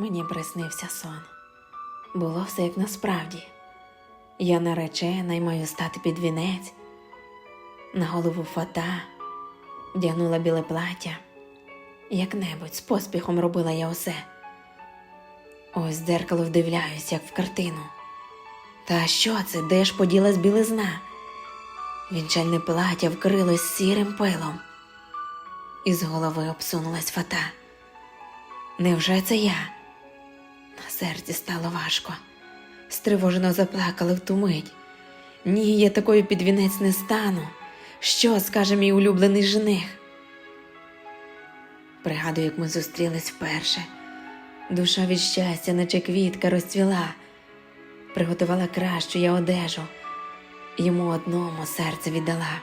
Мені приснився сон. Було все як насправді. Я наречена і маю стати під вінець. На голову фата, вдягнула біле плаття. Як-небудь з поспіхом робила я усе. Ось дзеркало вдивляюсь, як в картину. Та що це? Де ж поділась білизна? Вінчальне плаття вкрилось сірим пилом. Із голови обсунулась фата. Невже це я? Серці стало важко. Стривожено заплакали в ту мить. Ні, я такою під вінець не стану. Що скаже мій улюблений жених? Пригадую, як ми зустрілись вперше. Душа від щастя, наче квітка, розцвіла, приготувала кращу я одежу, йому одному серце віддала.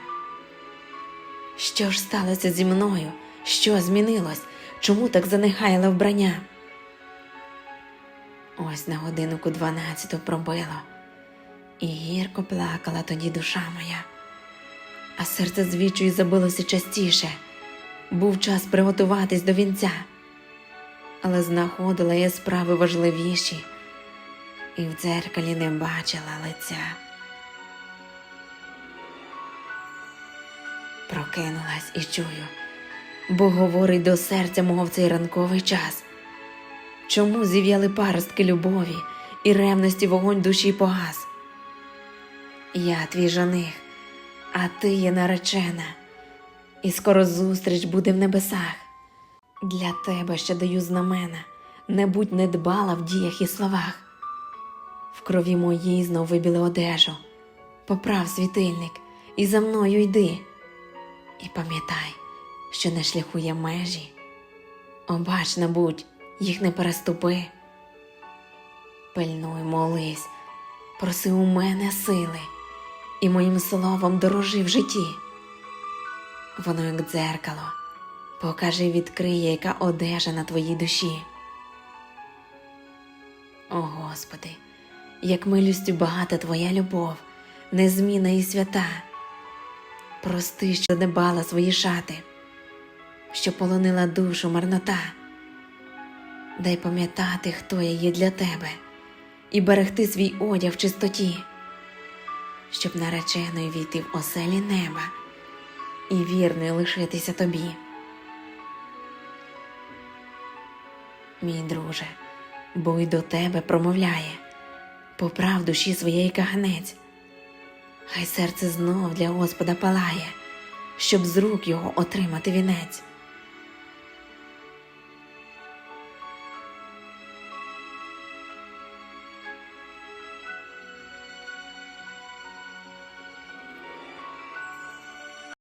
Що ж сталося зі мною? Що змінилось? Чому так занехаяла вбрання? Ось на годиннику дванадцяту пробило, і гірко плакала тоді душа моя, а серце звідчою забилося частіше. Був час приготуватись до вінця, але знаходила я справи важливіші, і в дзеркалі не бачила лиця. Прокинулась і чую, бо говорить до серця мого в цей ранковий час. Чому зів'яли паростки любові і ревності вогонь душі погас? Я твій жених, а ти є наречена, і скоро зустріч буде в небесах. Для тебе ще даю знамена, не будь недбала в діях і словах. В крові моїй знов вибіли одежу, поправ світильник і за мною йди. І пам'ятай, що на шляху є межі. Обачна будь, їх не переступи. Пильнуй, молись, проси у мене сили, і моїм словом дорожи в житті. Воно як дзеркало, покажи, відкриє, яка одежа на твоїй душі. О Господи, як милістю багата Твоя любов, незмінна і свята. Прости, що не свої шати, що полонила душу марнота. Дай пам'ятати, хто я є для тебе, і берегти свій одяг в чистоті, щоб нареченою війти в оселі неба і вірною лишитися тобі. Мій друже, бо й до тебе промовляє, поправ душі своєї каганець. Хай серце знов для Господа палає, щоб з рук його отримати вінець.